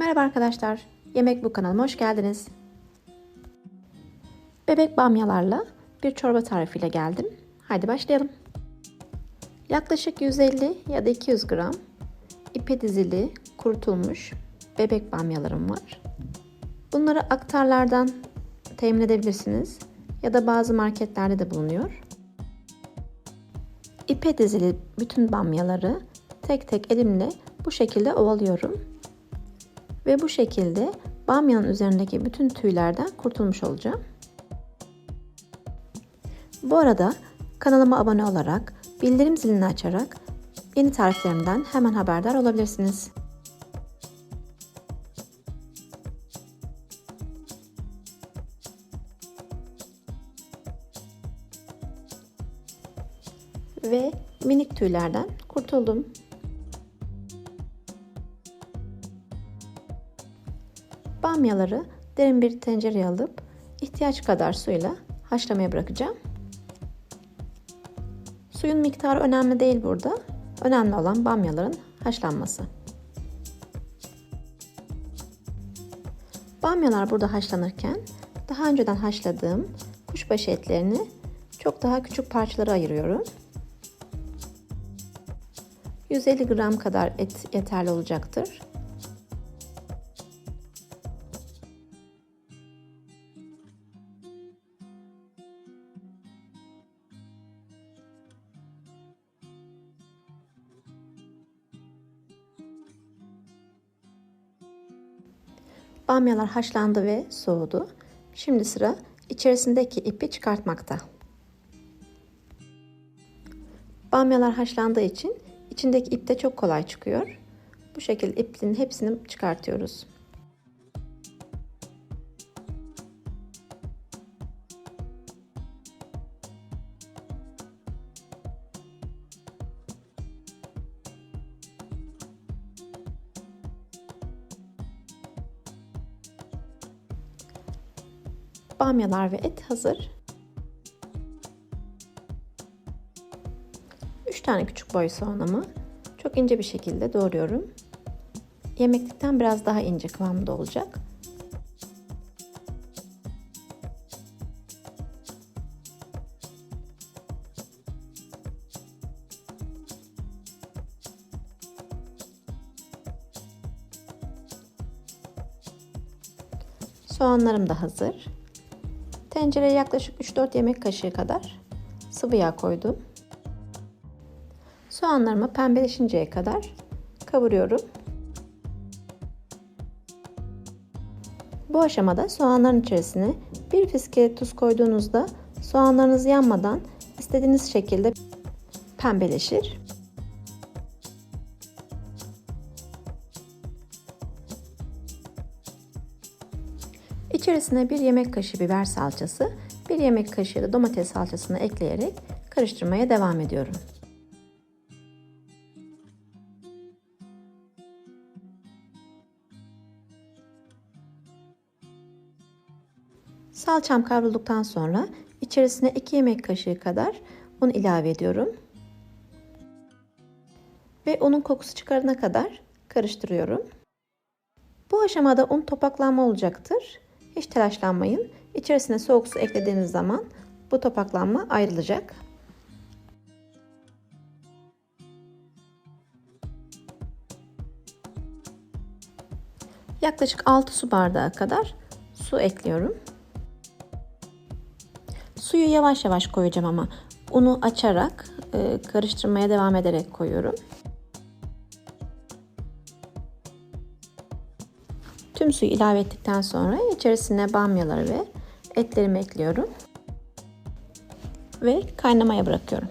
Merhaba arkadaşlar. Yemek bu kanalıma hoş geldiniz. Bebek bamyalarla bir çorba tarifiyle geldim. Haydi başlayalım. Yaklaşık 150 ya da 200 gram ipe dizili kurutulmuş bebek bamyalarım var. Bunları aktarlardan temin edebilirsiniz ya da bazı marketlerde de bulunuyor. İpe dizili bütün bamyaları tek tek elimle bu şekilde ovalıyorum. Ve bu şekilde bamyanın üzerindeki bütün tüylerden kurtulmuş olacağım. Bu arada kanalıma abone olarak, bildirim zilini açarak yeni tariflerimden hemen haberdar olabilirsiniz. Ve minik tüylerden kurtuldum. Bamyaları derin bir tencereye alıp ihtiyaç kadar suyla haşlamaya bırakacağım. Suyun miktarı önemli değil burada. Önemli olan bamyaların haşlanması. Bamyalar burada haşlanırken daha önceden haşladığım kuşbaşı etlerini çok daha küçük parçalara ayırıyorum. 150 gram kadar et yeterli olacaktır. Bamyalar haşlandı ve soğudu. Şimdi sıra içerisindeki ipi çıkartmakta. Bamyalar haşlandığı için içindeki ip de çok kolay çıkıyor. Bu şekilde ipin hepsini çıkartıyoruz. Bamyalar ve et hazır. 3 tane küçük boy soğanımı çok ince bir şekilde doğruyorum. Yemeklikten biraz daha ince kıvamda olacak. Soğanlarım da hazır. Tencereye yaklaşık 3-4 yemek kaşığı kadar sıvı yağ koydum. Soğanlarımı pembeleşinceye kadar kavuruyorum. Bu aşamada soğanların içerisine bir fiske tuz koyduğunuzda soğanlarınız yanmadan istediğiniz şekilde pembeleşir. İçerisine bir yemek kaşığı biber salçası, bir yemek kaşığı da domates salçasını ekleyerek karıştırmaya devam ediyorum. Salçam kavrulduktan sonra içerisine 2 yemek kaşığı kadar un ilave ediyorum. Ve unun kokusu çıkarına kadar karıştırıyorum. Bu aşamada un topaklanma olacaktır. Hiç telaşlanmayın. İçerisine soğuk su eklediğiniz zaman bu topaklanma ayrılacak. Yaklaşık 6 su bardağı kadar su ekliyorum. Suyu yavaş yavaş koyacağım ama unu açarak e, karıştırmaya devam ederek koyuyorum. Tüm suyu ilave ettikten sonra içerisine bamyaları ve etlerimi ekliyorum. Ve kaynamaya bırakıyorum.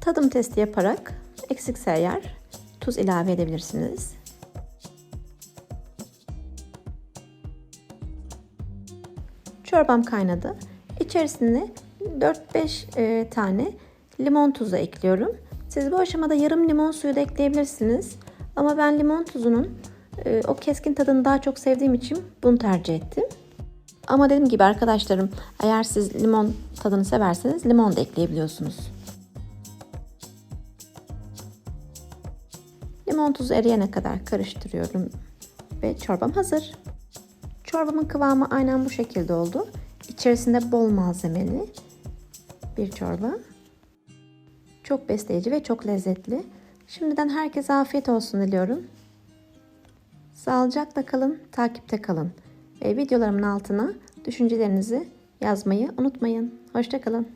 Tadım testi yaparak eksikse eğer tuz ilave edebilirsiniz. Çorbam kaynadı. İçerisine 4-5 e, tane limon tuzu ekliyorum. Siz bu aşamada yarım limon suyu da ekleyebilirsiniz. Ama ben limon tuzunun e, o keskin tadını daha çok sevdiğim için bunu tercih ettim. Ama dediğim gibi arkadaşlarım eğer siz limon tadını severseniz limon da ekleyebiliyorsunuz. Limon tuzu eriyene kadar karıştırıyorum ve çorbam hazır. Çorbamın kıvamı aynen bu şekilde oldu. İçerisinde bol malzemeli bir çorba. Çok besleyici ve çok lezzetli. Şimdiden herkese afiyet olsun diliyorum. Sağlıcakla kalın, takipte kalın. Ve videolarımın altına düşüncelerinizi yazmayı unutmayın. Hoşçakalın.